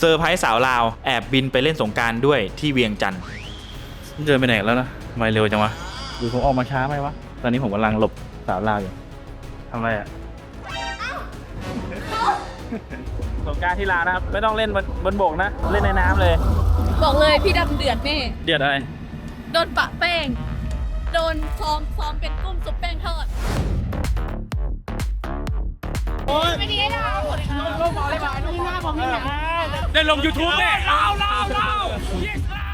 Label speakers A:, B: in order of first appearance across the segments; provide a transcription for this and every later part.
A: เซอร์ไพรส์สาวลาวแอบบินไปเล่นสงกรารด้วยที่เวียงจันทร์เดินไปไหนแล้วนะทำไมเร็วจังวะหรือผมออกมาช้าไหมวะ ตอนนี้ผมกำลังหลบสาวลาวอยู่ทำอะไรอะสงกรารที่ลาวนะครับ ไม่ต้องเล่นบนบนบกนะ เล่นในน้ำเลย
B: บอกเลยพี่ดำเดือดแน่
A: เดือดอะไร
B: โดนปะแป้ง โดนซ้อมซ้อมเป็นกุ้มซุปแป้งทอด ไม่ดีนะหมดเลยนะลงบอกเลยว่าลงหน้าผมนี่นะ
A: ได้ลง YouTube แน่ลาวลาวลาว yes ลา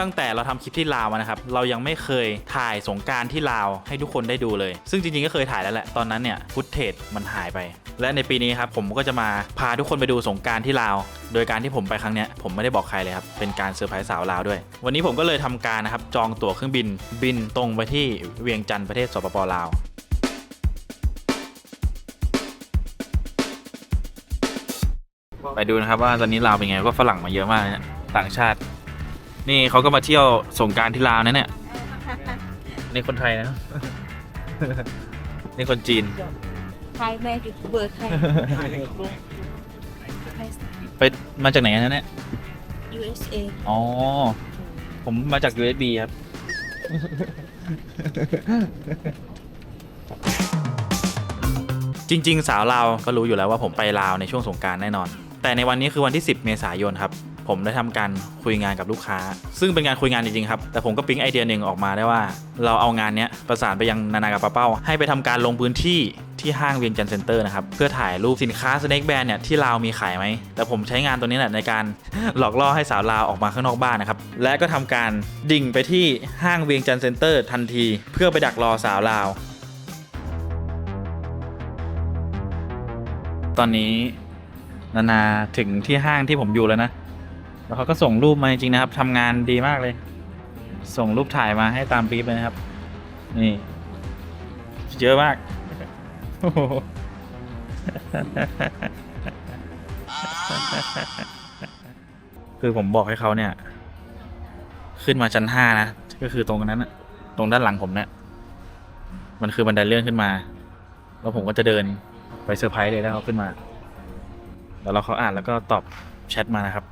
A: ตั้งแต่เราทำคลิปที่ลาวนะครับเรายังไม่เคยถ่ายสงการที่ลาวให้ทุกคนได้ดูเลย ซึ่งจริงๆก็เคยถ่ายแล้วแหละตอนนั้นเนี่ยฟุตเทจมันหายไป และในปีนี้ครับผมก็จะมาพาทุกคนไปดูสงการที่ลาว โดยการที่ผมไปครั้งเนี้ยผมไม่ได้บอกใครเลยครับเป็นการเซอร์ไพรส์สาวลาวด้วย วันนี้ผมก็เลยทำการนะครับจองตั๋วเครื่องบินบินตรงไปที่เวียงจันทร์ประเทศสปปลาวไปดูนะครับว่าตอนนี้ลาวเป็นไงก็ฝรั่งมาเยอะมากเนี่ยต่างชาติ นี่เขาก็มาเที่ยวสงกรารที่ลาวนะเนี่ยนี่คนไทยนะ นี่คนจีน
B: ไทยแม่ยูทูบเบอร์ไทย
A: ไปมาจากไหนกันนะเนี่ย
B: USA
A: อ๋อ ผมมาจาก USB ครับ จริง ๆ สาวลาวก็รู้อยู่แล้วว่าผมไปลาวในช่วงสงกรารแน่นอน แต่ในวันนี้คือวันที่ 10 เมษายนครับ ผมได้ทำการคุยงานกับลูกค้า ซึ่งเป็นงานคุยงานจริงๆครับ แต่ผมก็ปิ๊งไอเดียหนึ่งออกมาได้ว่า เราเอางานนี้ประสานไปยังนานากับป้าเป้า ให้ไปทำการลงพื้นที่ที่ห้างเวียงจันทร์เซ็นเตอร์นะครับ เพื่อถ่ายรูปสินค้าสเน็กแบนเนี่ยที่ลาวมีขายไหม แต่ผมใช้งานตัวนี้แหละในการหลอกล่อให้สาวลาวออกมาข้างนอกบ้านนะครับ และก็ทำการดิ่งไปที่ห้างเวียงจันทร์เซ็นเตอร์ทันที เพื่อไปดักรอสาวลาว ตอนนี้นานาถึงที่ห้างที่ผมอยู่แล้วนะ แล้วเขาก็ส่งรูปมาจริงๆนะครับทำงานดีมากเลย ส่งรูปถ่ายมาให้ตามปี๊บเลยนะครับ นี่ เยอะมากโอ้โหคือผมบอกให้เขาเนี่ย ขึ้นมาชั้นห้านะ ก็คือตรงนั้นนะตรงด้านหลังผมเนี่ยมันคือบันไดเลื่อนขึ้นมา แล้วผมก็จะเดินไปเซอร์ไพรส์เลยแล้วเขาขึ้นมา แล้วเราเขาอ่านแล้วก็ตอบแชทมานะครับ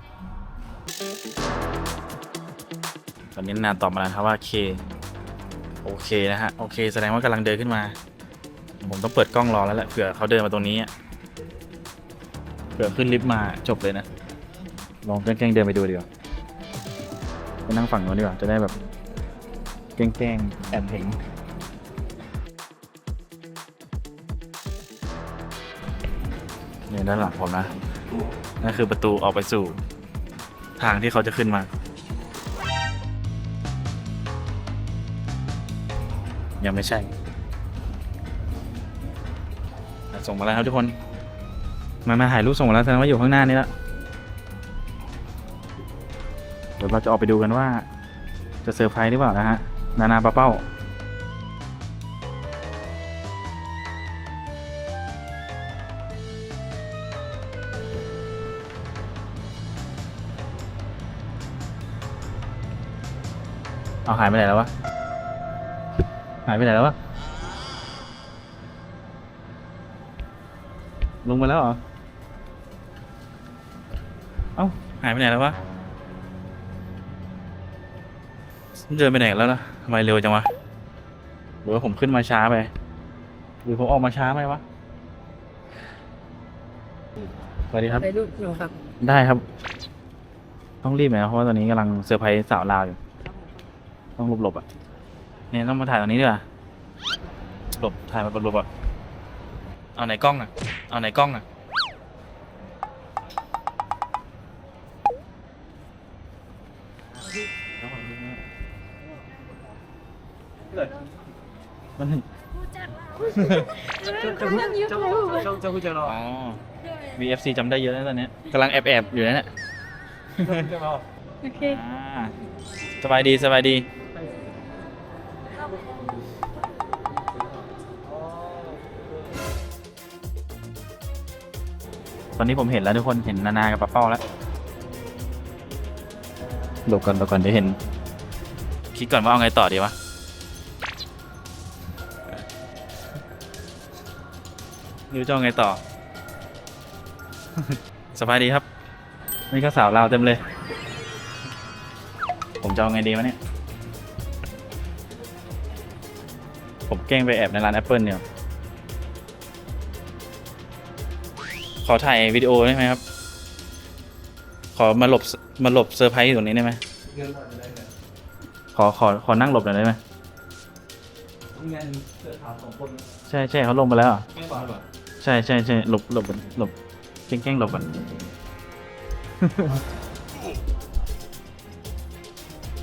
A: ตอนนี้นาตอบมาแล้วครับว่าเคโอเคนะฮะโอเค แสดงว่ากำลังเดินขึ้นมา ผมต้องเปิดกล้องรอแล้วแหละเผื่อเขาเดินมาตรงนี้เผื่อขึ้นลิฟต์มาจบเลยนะ ลองแกล้งเดินไปดูดีกว่าไปนั่งฝั่งโน้นดีกว่าจะได้แบบแกล้งแอบเห็นเนี่ยด้านหลังผมนะนั่นคือประตูออกไปสู่ ทางที่เขาจะขึ้นมา ยังไม่ใช่ ส่งมาแล้วครับทุกคน มามาถ่ายรูปส่งมาแล้วแสดงว่าอยู่ข้างหน้านี่แล้วเดี๋ยวเราจะออกไปดูกันว่า จะเซอร์ไพรส์หรือเปล่านะฮะ นานาปะเป้า เอาหายไปไหนแล้ววะ หายไปไหนแล้ววะ ลงมาแล้วเหรอ เอ้า หายไปไหนแล้ววะเดินไปไหนแล้วนะทำไมเร็วจังวะ หรือว่าผมขึ้นมาช้าไป หรือผมออกมาช้าไหมวะ สวัสดีครับ
B: ไปรูปอยู่ครับ
A: ได้ครับ ต้องรีบหน่อยนะเพราะว่าตอนนี้กำลังเซอร์ไพรส์สาวลาวอยู่ ต้องหลบหลบๆอะเนี่ยต้องมาถ่ายตรงนี้ด้วยอะหลบถ่ายมาหลบๆอะเอาไหนกล้องอะเอาไหนกล้องอะมันอ๋อ VFC จำได้เยอะนะตอนเนี้ยกำลังแอบแอบๆอยู่นะเนี่ย
B: โอเค
A: อ่าสบายดีสบายดี ตอนนี้ผมเห็นแล้วทุกคนเห็นนานากับป้าเป้าแล้วหลบก่อนหลบก่อนเดี๋ยวเห็น คิดก่อนว่าเอาไงต่อดีวะไม่รู้จะเอาไงต่อ สบายดีครับ นี่ก็สาวลาวเต็มเลย ผมจะเอาไงดีวะเนี่ย ผมแกล้งไปแอบในร้านแอปเปิลเนี่ย ขอถ่ายวิดีโอได้ไหมครับ ขอมาหลบมาหลบเซอร์ไพรส์อยู่ตรงนี้ได้ไหมขอขอขอนั่งหลบหน่อยได้ไหมใช่ใช่เขาลงมาแล้วเหรอใช่ใช่ใช่หลบหลบก่อนหลบแกล้งแกล้งหลบก่อน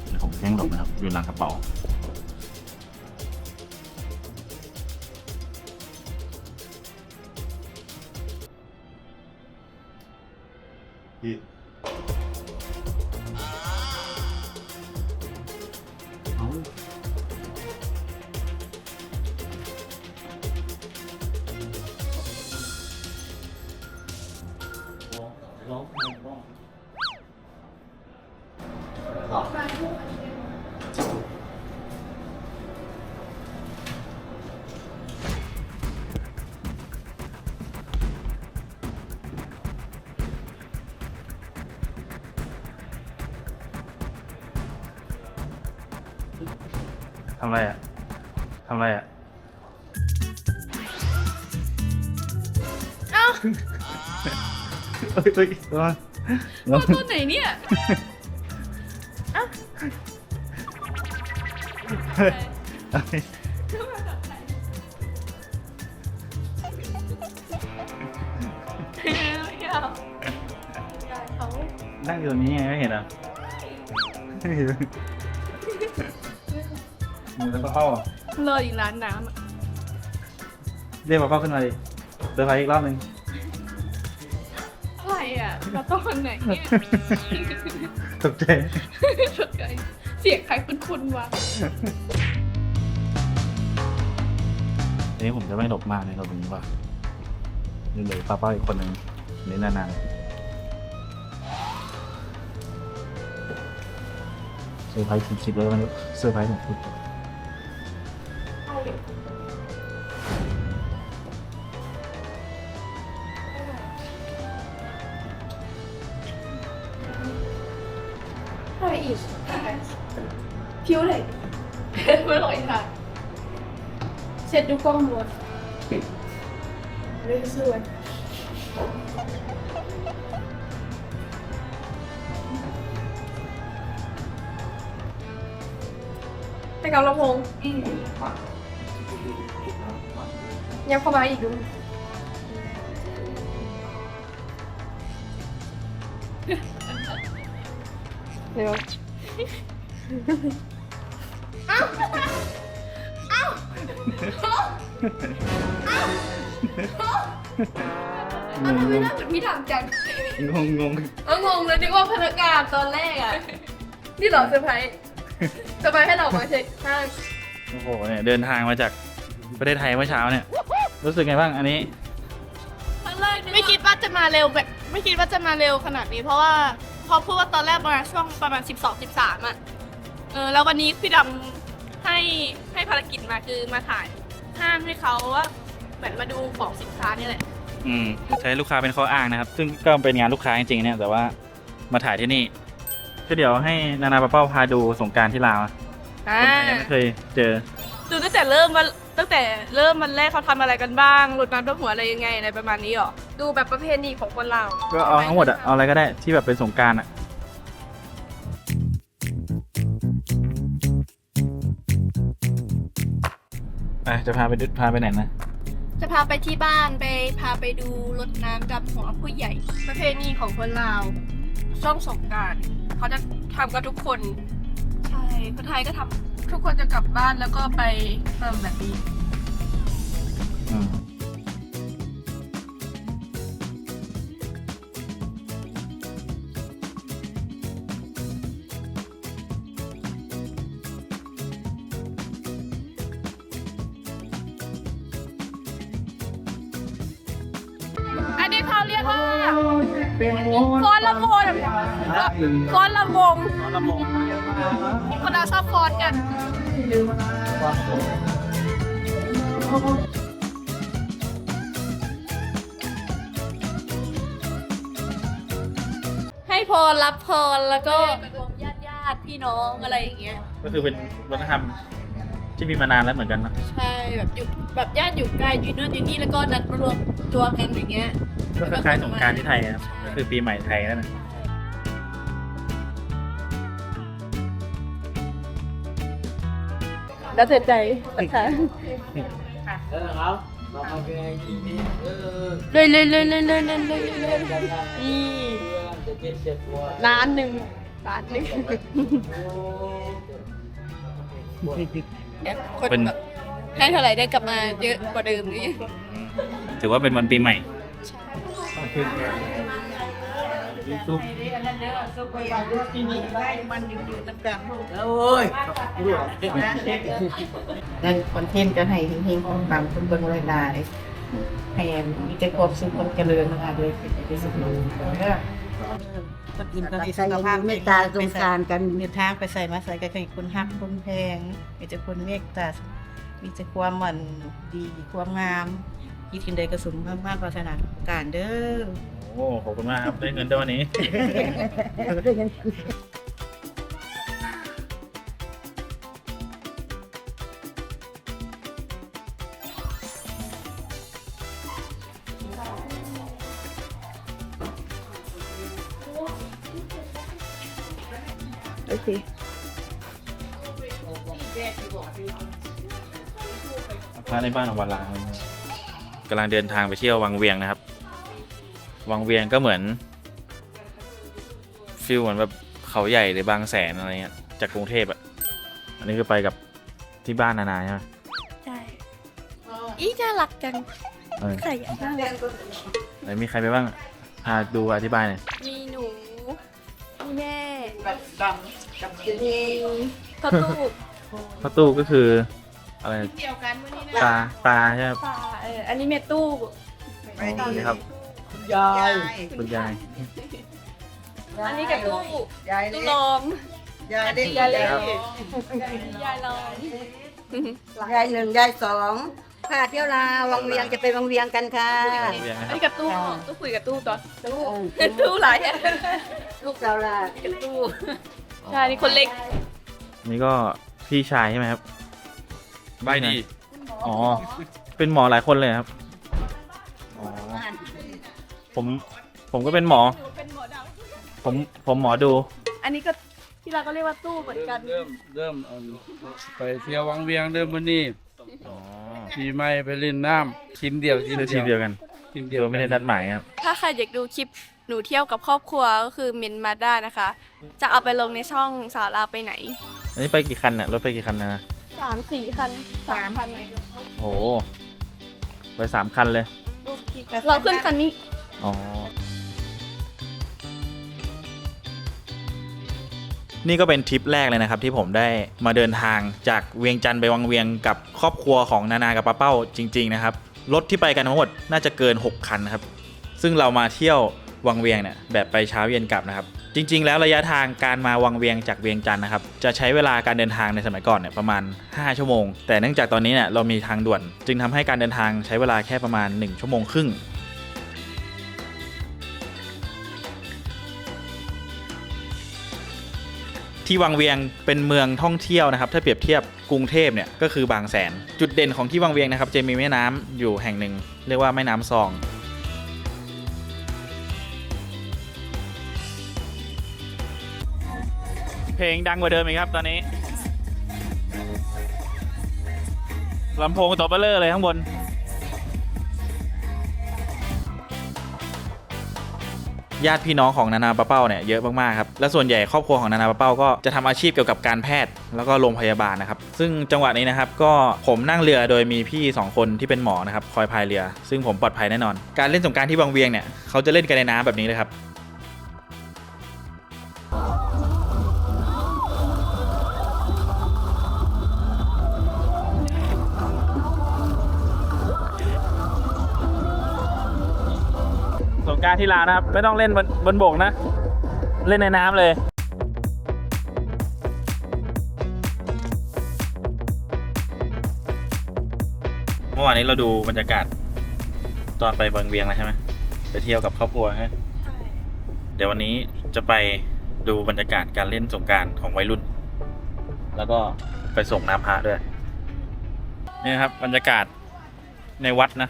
A: เดี๋ยวผมแกล้งหลบนะครับอยู่หลังกระเป๋า ทำไรอะ
B: เอ้า
A: เฮ้ยเฮ้ยระวังระวัง
B: ตัวไหนเนี่ยเอ้า
A: เฮ้ย
B: ไม่เอาได้เขา
A: นั่งอยู่ตรงนี้ไงไม่เห็นเหรอะมือแล้วก็เข้าอะ
B: รออีกร้านน้ำอะ
A: เรียกมาเข้าขึ้นมาดิเดินไปอีกรอบหนึ่ง
B: อะไรอะเราต้องคนไหนเนี่ย
A: ตกใจ
B: เสียงใครคุ้นๆวะ
A: อันนี้ผมจะไม่หลบมากในหลบตรงนี้ป่ะนี่เลยป้าป้าอีกคนหนึ่งอันนี่นานๆเซอร์ไพรส์คลิปๆเลยมันเซอร์ไพรส์ของคุณ
B: อะไรอีกผิวเลยไม่ลอยค่ะเช็ดดูกล้องรถเรื่องสวย
C: ไปกับลำโพง ยังเข้ามาอีกดู เร็ว
A: งงงง
C: น่าเหมือนพี่ถามจัง
A: งงงง
C: เอองงเลยนึกว่าพนักงานตอนแรกอะ นี่เหรอเซอร์ไพรส์เซอร์ไพรส์ให้เรามาใช่ใช่
A: โอ้โหเนี่ยเดินทางมาจากประเทศไทยเมื่อเช้าเนี่ย รู้สึกไงบ้างอันนี้
B: ครั้งแรก
D: ไม่คิดว่าจะมาเร็วแบบไม่คิดว่าจะมาเร็วขนาดนี้ เพราะว่าพอพูดว่าตอนแรกประมาณช่วงประมาณ 12 13อะเออแล้ววันนี้พี่ดำให้ให้ภารกิจมาคือมาถ่ายห้างให้เขาว่าเหมือนมาดูของสินค้านี่แหละ
A: อืมใช้ลูกค้าเป็นข้ออ้างนะครับ ซึ่งก็เป็นงานลูกค้าจริงๆเนี่ยแต่ว่ามาถ่ายที่นี่ ก็เดี๋ยวให้นานาปาเป้าพาดูสงกรารที่ลาวนะ
D: อ่า
A: คนไทยยังไม่เคยเจอ
D: ดูตั้งแต่เริ่มวัน ตั้งแต่เริ่มวันแรกเขาทำอะไรกันบ้างรดน้ำดำหัวอะไรยังไงอะไรประมาณนี้หรอ
C: ดูแบบประเพณีของคนเรา
A: ก็เอาทั้งหมดอะเอาอะไรก็ได้ที่แบบเป็นสงกรารอะอะจะพาไปดูพาไปไหนนะ
D: จะพาไปที่บ้านไปพาไปดูรดน้ำดำหัวผู้ใหญ่
C: ประเพณีของคนลาวช่วงสงกรารเขาจะทำกันทุกคน
D: ใช่คนไทยก็ทำ
C: ทุกคนจะกลับบ้านแล้วก็ไปเติมแบบนี้
A: อืม
C: อันนี้เขาเรียกว่าฟ้อนลำโพงฟ้อนลำวง คนเราชอบฟอนกัน
D: ให้พรรับพรแล้วก็รวมญาติญาติพี่น้องอะไรอย่างเงี้ย
A: ก็คือเป็นวัฒนธรรมที่มีมานานแล้วเหมือนกันนะ
D: ใช่แบบอยู่แบบญาติอยู่ไกลอยู่นู่นอยู่นี่แล้วก็นัดมารวมตัวกันอย่างเงี้ย
A: ก็คล้ายๆสงการที่ไทยนะก็คือปีใหม่ไทยนั่นแหละ
B: แล้วแต่ใจนะคะเลยเลยเลยเลยเลยเลยเลยนี่ร้านหนึ่งร้านหนึ่งคน
A: เป็น
B: แบบให้เท่าไหร่ได้กลับมาเยอะกว่าเดิมนี่
A: ถือว่าเป็นวันปีใหม่
E: นั่นคอนเทนต์ก็ให้เฮงๆของตามคนเบิ่งหลายๆให้มีแต่ความสุขความเจริญนะคะโดยที่สุดเลยเด้อคนอื่นก็ให้สุขภาพ
F: เมตตาสงสารกัน
E: เดินทางไปใส่มาใส่ก็ให้คนฮักคนแพงมีแต่คนเมตตามีแต่ความหมันดีความงามคิดถึงใดก็สมมากมากปรารถนาทุกประการเด้อ
A: โอ้ขอบคุณมากครับ ได้เงินด้วยวันนี้
B: โอเค
A: พระในบ้านของวันลางกำลังเดินทางไปเที่ยววังเวียงนะครับ วังเวียงก็เหมือนฟิลเหมือนแบบเขาใหญ่หรือบางแสนอะไรเงี้ยจากกรุงเทพอะ อันนี้คือไปกับที่บ้านนานาใช่ไหม
D: ใช่อีน่ารักจัง
A: เออ
D: ใส่น่ารัก
A: ไหนมีใครไปบ้างพาดูอธิบายหน่อย
D: มีหนูมีแม่
E: ดำกับที่
D: พ่อตู้
A: ประตูก็คืออะไร
B: เดียวกันวันนี้นะ
A: ตาตาใช่ไหม
D: ป่าเอออันนี้แม่ตู้
E: ไปดี
A: ครับ
E: ยาย
A: คุณยาย
D: อันนี้กับตู้
E: ยาย
D: ตู้
E: เล็
D: ร
E: ก
D: อง
E: ยายเล็ก
D: ยายเล็ก
E: ครับ
D: ยายรอง
F: ยายหนึ่งยายสองค่ะเที่ยวลาวังเวียงจะไปวังเวียงกันค่ะ
A: วังเวียงนะค
D: อัน
A: รับ
D: นี้กับตู้ตู้คุยกับตู้ต่อตู้ตู้หลายแฮะ
F: ลูกเราล่ะ
D: กับตู้ใช่นี่คนเล็ก
A: นี่ก็พี่ชายใช่ไหมครับ ใบดี อ๋อ เป็นหมอหลายคนเลยครับ อ๋อ ผมผมก็เป็นหมอ
D: เป็นหมอดาว
A: ผมผมหมอดู
D: อันนี้ก็ที่เราก็เรียกว่าตู้เหมือนกัน
G: เริ่มเริ่มเอาไปเที่ยววังเวียงเริ่มวันนี้
A: อ๋อ
G: ปีใหม่ไปเล่นน้ำกินเดียวกิน
A: เลือทีมเดียวกัน
G: กินเดี
A: เดี
G: ย
A: ยววไม่ได้นัดหมายครับ
D: ถ้าใครอยากดูคลิปหนูเที่ยวกับครอบครัวก็คือเมนมาได้นะคะ จะเอาไปลงในช่องสาวลาวไปไหน
A: อันนี้ไปกี่คันเนี่ยรถไปกี่คันนะ
D: สามสี่คันสามคัน
A: โอ้โหไปสามคันเลย
D: เราขึ้นคันนี้
A: อ๋อ นี่ก็เป็นทริปแรกเลยนะครับ ที่ผมได้มาเดินทางจากเวียงจันทร์ไปวังเวียงกับครอบครัวของนานากับป้าเป้าจริง ๆ นะครับ รถที่ไปกันทั้งหมดน่าจะเกิน 6 คันนะครับ ซึ่งเรามาเที่ยววังเวียงเนี่ยแบบไปเช้าเย็นกลับนะครับ จริง ๆ แล้วระยะทางการมาวังเวียงจากเวียงจันทร์นะครับจะใช้เวลาการเดินทางในสมัยก่อนเนี่ยประมาณ 5 ชั่วโมง แต่เนื่องจากตอนนี้เนี่ยเรามีทางด่วน จึงทำให้การเดินทางใช้เวลาแค่ประมาณ 1 ชั่วโมงครึ่ง ที่วังเวียงเป็นเมืองท่องเที่ยวนะครับถ้าเปรียบเทียบกรุงเทพเนี่ยก็คือบางแสน จุดเด่นของที่วังเวียงนะครับจะมีแม่น้ำอยู่แห่งหนึ่ง เรียกว่าแม่น้ำซองเพลงดังกว่าเดิมอีกครับตอนนี้ลำโพงตัวเบลเลอร์เลยข้างบน ญาติพี่น้องของนานาปะเป้าเนี่ยเยอะมากๆครับและส่วนใหญ่ครอบครัวของนานาปะเป้าก็จะทำอาชีพเกี่ยวกับการแพทย์แล้วก็โรงพยาบาลนะครับซึ่งจังหวะนี้นะครับก็ผมนั่งเรือโดยมีพี่ 2 คนที่เป็นหมอนะครับคอยพายเรือ ซึ่งผมปลอดภัยแน่นอน การเล่นสงการที่บางเวียงเนี่ยเขาจะเล่นกันในน้ำแบบนี้เลยครับ ที่ลาวนะครับ ไม่ต้องเล่นบนบนบกนะ เล่นในน้ำเลยเมื่อวานนี้เราดูบรรยากาศตอนไปบางเวียงแล้วใช่ไหมไปเที่ยวกับครอบครัวใช่ไหมเดี๋ยววันนี้จะไปดูบรรยากาศการเล่นสงกรารของวัยรุ่น แล้วก็ไปส่งน้ำพระด้วยนี่ครับบรรยากาศในวัดนะ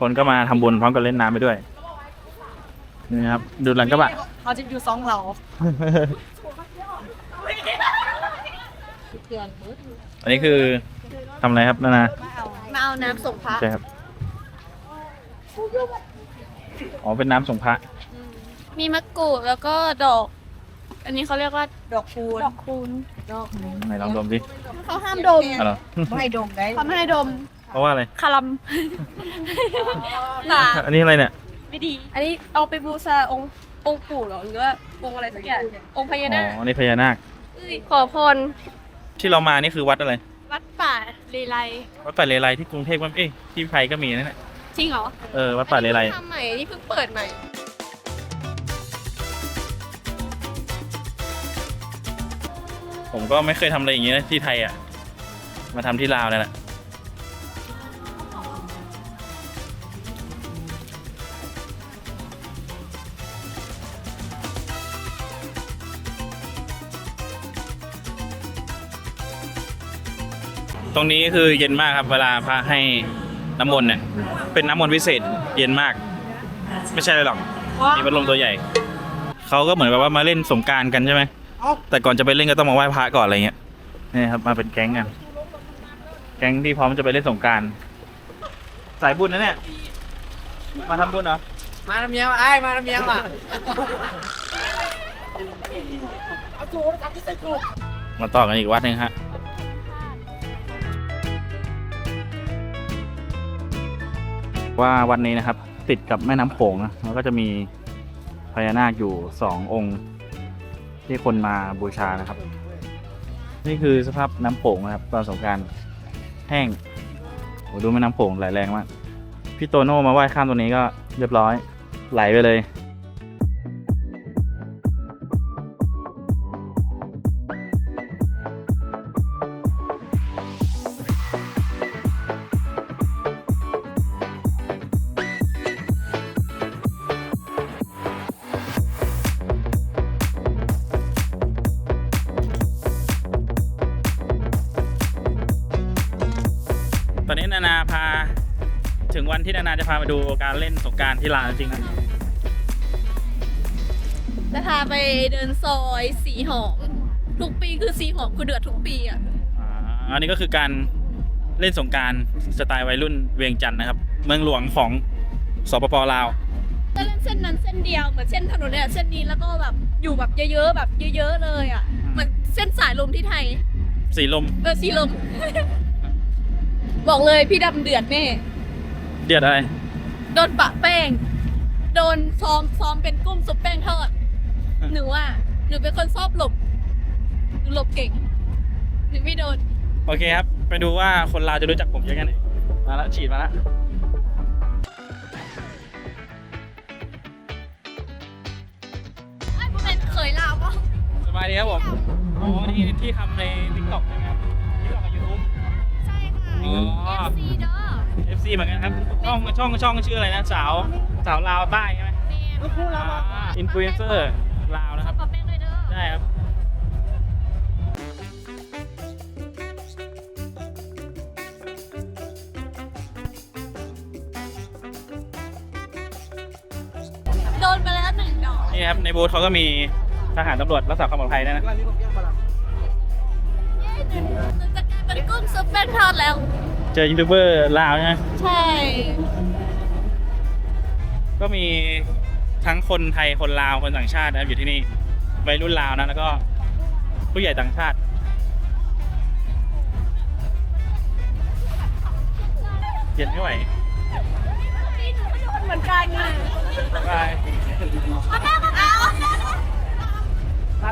A: คนก็มาทำบุญพร้อมกับเล่นน้ำไปด้วย นี่ครับ ดูหลังกระบะ
C: เขาจะอยู่สองเรา
A: อันนี้คือทำอะไรครับนานา
D: มาเอาน้ำส่งพระ
A: ใช่ครับ อ๋อ เป็นน้ำส่งพระ
D: มีมะกรูดแล้วก็ดอก อันนี้เขาเรียกว่า
E: ดอกคูณ
D: ดอกคูณ
A: ไหนลองดมดิ
D: เขาห้ามดม
A: อ๋อเหรอ
E: ไม่ดมได้
D: เขาไม่ให้ดม
A: เพราะว่าอะไร
D: คารัมตา
A: อันนี้อะไรเนี่ย
D: ไม่ดี อันนี้เอาไปบูชาองค์องค์ปู่เหรอหรือว่าองค์อะไรสักอย่างองค์พญา
A: อ๋
D: นาค
A: ออันนี้พญานาค
D: เอ้ยขอพร
A: ที่เรามานี่คือวัดอะไร
D: วัดป่าเลไล
A: วัดป่าเลไลที่กรุงเทพมันเอ้ยที่ไทยก็มีนั่นแหละ
D: จริงเหรอ
A: เออวัดป่าเลไล
D: ทำใหม่นี่เพิ่งเปิดใหม่
A: ผมก็ไม่เคยทำอะไรอย่างเงี้ยนะที่ไทยอะ มาทำที่ลาวเนี่ยแหละ ตรงนี้คือเย็นมากครับเวลาพระให้น้ำมนต์เนี่ยเป็นน้ำมนต์พิเศษเย็นมาก ไม่ใช่เลยหรอกมีพัดลมตัวใหญ่เขาก็เหมือนแบบว่ามาเล่นสงกรารกันใช่ไหมแต่ก่อนจะไปเล่นก็ต้องมาไหว้พระก่อนอะไรเงี้ยนี่ครับมาเป็นแก๊งกันแก๊งที่พร้อมจะไปเล่นสงกรารสายบุญนะเนี่ยมาทำบุญเหรอ
H: มาน้ำเมียงไอ้ายมาน้ำเมียงอะ
A: มาต่อกันอีกวัดหนึ่งฮะ ว่าวันนี้นะครับติดกับแม่น้ำโขงนะแล้วก็จะมีพญานาคอยู่สององค์ที่คนมาบูชานะครับ นี่คือสภาพน้ำโขงนะครับ ตอนสงการแห้งโอ้ดูแม่น้ำโขงไหลแรงมาก พี่โตโน่มาว่ายข้ามตัวนี้ก็เรียบร้อยไหลไปเลย อนนี้นานาพา ถึงวันที่นานาจะพามาดูการเล่นสงกรารที่ลาวจริงๆนะ
D: จะพาไปเดินซอยสีหอมทุกปีคือสีหอมคือเดือดทุกปีอะ
A: อ่าอันนี้ก็คือการเล่นสงกรารสไตล์วัยรุ่นเวียงจันทร์นะครับ เมืองหลวงของสปปลาว
D: จะเล่นเส้นนั้นเส้นเดียวเหมือนเส้นถนนเนี่ยเส้นนี้แล้วก็แบบอยู่แบบเยอะๆแบบเยอะ ๆ เลยอะเหมือนเส้นสายลมที่ไทย
A: สีลม
D: เออสีลม บอกเลยพี่ดำเดือดแน่
A: เดือดอะไร
D: โดนปะแป้ง โดนซ้อมซ้อมเป็นกุ้งซุปแป้งทอด หนูว่าหนูเป็นคนชอบหลบหนูหลบเก่งหนูไม่โดน
A: โอเคครับ ไปดูว่าคนลาวจะรู้จักผมเยอะแค่ไหนมาแล้วฉีดมาแล้ว
D: ไอ้พวกเป็นเคยลาวปะ
A: สบายดีครับผมอ๋อนี่ที่ทำใน t ิ k t o k ใช่ไหม
D: ช่ค่ะ
A: อ๋อ
D: FC เด้อ
A: FC เหมือนกันครับช่องช่องช่องชื่ออะไรนะสาวสาวลาวใต้ใช่ไหม
D: แม่ลูกคู่เรา
A: อินฟลูเอนเซอร์ลาวนะครับ
D: ปะแป้งเลยเด้อ
A: ได้ครับ
D: โดนไปแล้วหนึ่งดอก
A: นี่ครับ ในบูธเขาก็มีทหารตำรวจรักษาความปลอดภัยด้วยนะ
D: หนูจะกลายเป็นกุ้งซุป แป้งทอดแล้ว
A: เจอยูทูบเบอร์ลาวใช่ไหม
D: ใช่
A: ก็มีทั้งคนไทยคนลาวคนต่างชาตินะครับอยู่ที่นี่วัยรุ่นลาวนะแล้วก็ผู้ใหญ่ต่างชาติ เย็นไม่ไหว
D: นี่หนูก็โดนเหมือนกันไง
A: บาย
D: เอาแม่มาเอาถ้า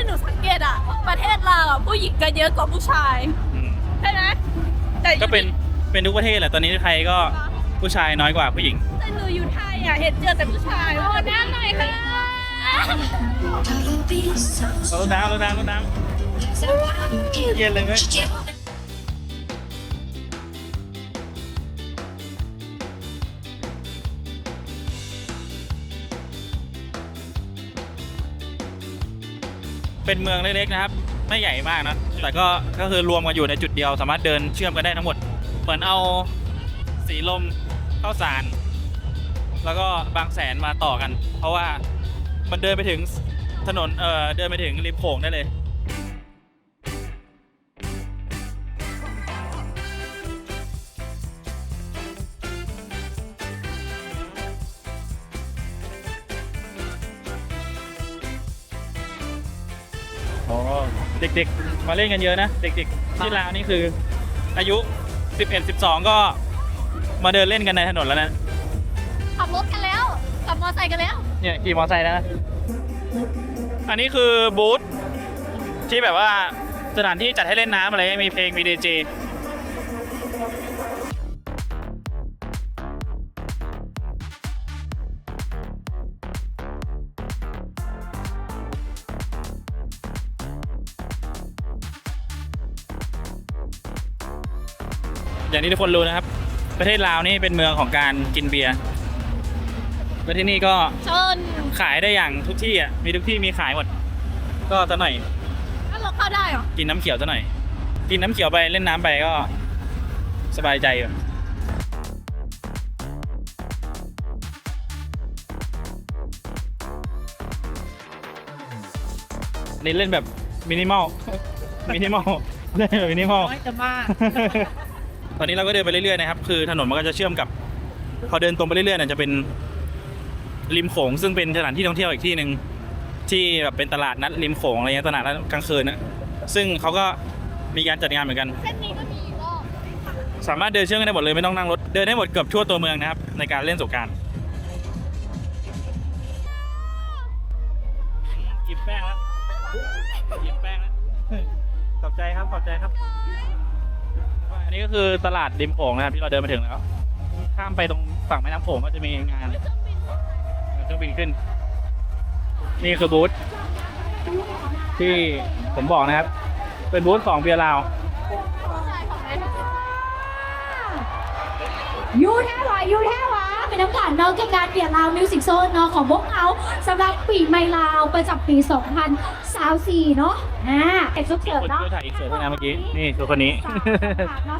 D: ที่หนูสังเกตอะประเทศลาวอะผู้หญิงกันเยอะกว่าผู้ชาย
A: อืม
D: ใช่ไหมแต่อยู่
A: ก็เป็นเป็นทุกประเทศแหละตอนนี้ไทยก็ผู้ชายน้อยกว่าผู้หญิง
D: แต่หนูอยู่ไทยอะเห็นเจอแต่ผู้ชายโอ้น้ำหน่อยค่ะ
A: รดน้ำรดน้ำรดน้ำเย็นเลยไหม เป็นเมืองเล็กๆนะครับ ไม่ใหญ่มากนะ แต่ก็ก็คือรวมกันอยู่ในจุดเดียวสามารถเดินเชื่อมกันได้ทั้งหมด เหมือนเอาสีลมเข้าสาร แล้วก็บางแสนมาต่อกัน เพราะว่ามันเดินไปถึงถนนเออเดินไปถึงริมโขงได้เลย ด็กๆ มาเล่นกันเยอะนะ เด็กๆ ที่ลาวนี่คืออายุ 11 12 ก็มาเดินเล่นกันในถนนแล้วนะ
C: ขับรถกันแล้ว ขับมอเตอร์ไซค์กันแล้ว
A: เนี่ยขี่มอเตอร์ไซค์นะ อันนี้คือบูธที่แบบว่าสถานที่จัดให้เล่นน้ำอะไร มีเพลงมีดีเจ อย่างที่ทุกคนรู้นะครับ ประเทศลาวนี่เป็นเมืองของการกินเบียร์และที่นี่ก็
C: เชิญ
A: ขายได้อย่างทุกที่อะมีทุกที่มีขายหมด ก็จะหน่อย
C: ถ้าเราเข้าได้เหรอ
A: กินน้ำเขียวจะหน่อย กินน้ำเขียวไปเล่นน้ำไปก็สบายใจอยู่อันนี้เล่นแบบมินิมอล มินิมอลเล่นแบบมินิมอล
E: น้อยจะมาก
A: ตอนนี้เราก็เดินไปเรื่อยๆนะครับ คือถนนมันก็จะเชื่อมกับ พอเดินตรงไปเรื่อยๆเนี่ยจะเป็นริมโขงซึ่งเป็นสถานที่ท่องเที่ยวอีกที่หนึ่งที่แบบเป็นตลาดนัดริมโขงอะไรเงี้ยตลาดนัดกลางคืนนะซึ่งเขาก็มีการจัดงานเหมือนกัน
C: เส้นนี้ก็มีอีกรอบ
A: สามารถเดินเชื่อมกันได้หมดเลยไม่ต้องนั่งรถเดินได้หมดเกือบทั่วตัวเมืองนะครับ ในการเล่นสงกรารหยิบแป้งแล้วหยิบแป้งแล้วขอบใจครับขอบใจครับ อันนี้ก็คือตลาดริมโขงนะครับที่เราเดินมาถึงแล้ว ข้ามไปตรงฝั่งแม่น้ำโขงก็จะมีงานเครื่องบินขึ้น นี่คือบูธที่ผมบอกนะครับ เป็นบูธของเบียร์ลาว
I: ยูแท้หรอยูแท้หวา เป็นน้ำกันเนาะกับการเปลี่ยนลาวมิวสิกโซนเนาะของพวกเขาสำหรับปีใหม่ลาวประจำปี 2024เนาะอ่าเอกสุดเกิด
A: คน
I: เนาะ
A: ช่วยถ่ายอินเสิร์ตให้นะเมื่อกี้นี่คือคนนี้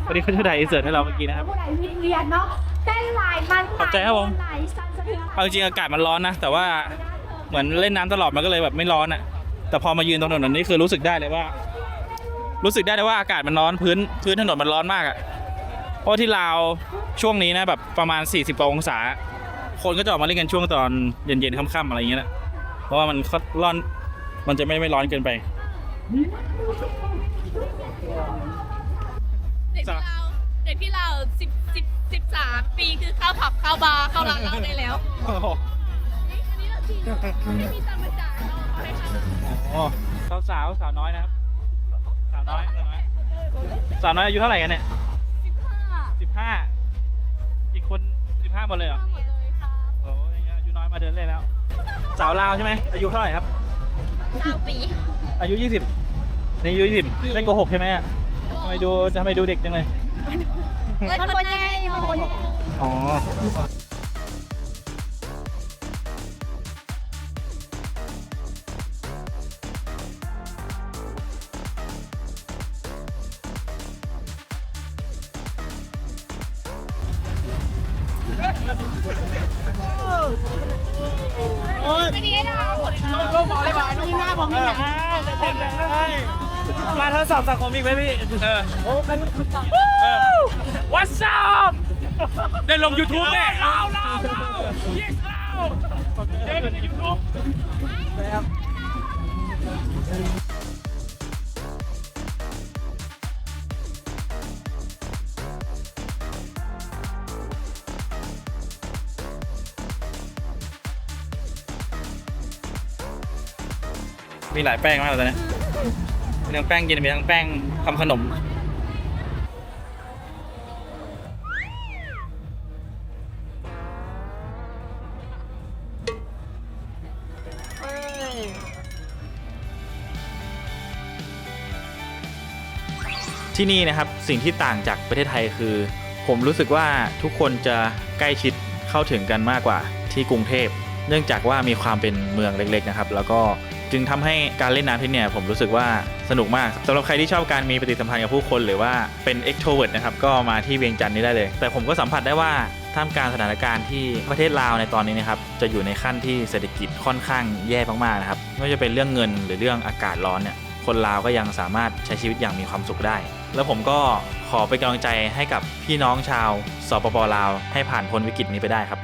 A: คนนี้เขาช่วยถ่ายอินเสิร์ตให้เราเมื่อกี้นะครับ
I: ผู้ใดวินเวียนเนาะเต้นลายมัน
A: ขอบใจครับผม
I: ไหลสั่นสะเทือน
A: เอาจริงๆอากาศมันร้อนนะแต่ว่าเหมือนเล่นน้ำตลอดมันก็เลยแบบไม่ร้อนอะแต่พอมายืนตรงถนนนี้คือรู้สึกได้เลยว่า รู้สึกได้เลยว่าอากาศมันร้อนพื้นพื้นถนนมันร้อนมากอะ เพราะที่ลาวช่วงนี้นะแบบประมาณ 40กว่าองศา คนก็จะออกมาเล่นกันช่วงตอนเย็นๆค่ำๆอะไรอย่างเงี้ยนะเพราะว่ามันก็ร้อนมันจะไม่ไม่ร้อนเกินไป
D: เด็กที่เราเด็กที่เราสิบสิบสิบสามปีคือเข้าผับเข้าบาร์เข้าร้านเหล้าได้แล้วนี่อันนี้เราจริงไม่มีตังค์มาจ่ายเนาะให้ค่ะ
A: อ๋อสาวสาวสาวน้อยนะครับ สาวน้อยสาวน้อยสาวน้อยอายุเท่าไหร่กันเนี่ย
D: สิบห้า
A: สิบห้าอีกคนสิบห้าหมดเลยเหรอ
D: หมดเลยค่ะ
A: โอ้ยอายุน้อยมาเดินเล่นแล้ว สาวลาวใช่ไหมอายุเท่าไหร่ครับ
D: เก้าปี
A: อายุยี่สิบนี่อายุยี่สิบไม่โกหกใช่ไหมอะทำไมดูทำไมดูเด็กจังเลย
C: มันคนยังไงมันคนยังไง
A: อ๋อ มาทดสอบสังคมอีกไหมพี่เออโอ้เป็นเออ What's up ได้ลง YouTube แน่ลาวลาวลาว yes ลาวเจอกันใน YouTube มีหลายแป้งมากเลยตอนนี้มีทั้งแป้งกินมีทั้งแป้งทำขนม ที่นี่นะครับสิ่งที่ต่างจากประเทศไทยคือ ผมรู้สึกว่าทุกคนจะใกล้ชิดเข้าถึงกันมากกว่าที่กรุงเทพ เนื่องจากว่ามีความเป็นเมืองเล็กๆนะครับ แล้วก็ จึงทำให้การเล่นน้ำที่เนี่ยผมรู้สึกว่าสนุกมากสำหรับใครที่ชอบการมีปฏิสัมพันธ์กับผู้คนหรือว่าเป็น extrovert นะครับก็มาที่เวียงจันทร์นี้ได้เลย แต่ผมก็สัมผัสได้ว่าท่ามกลางสถานการณ์ที่ประเทศลาวในตอนนี้นะครับจะอยู่ในขั้นที่เศรษฐกิจค่อนข้างแย่มากๆนะครับไม่ว่าจะเป็นเรื่องเงินหรือเรื่องอากาศร้อนเนี่ยคนลาวก็ยังสามารถใช้ชีวิตอย่างมีความสุขได้ แล้วผมก็ขอเป็นกำลังใจให้กับพี่น้องชาวสปปลาว ให้ผ่านพ้นวิกฤตนี้ไปได้ครับ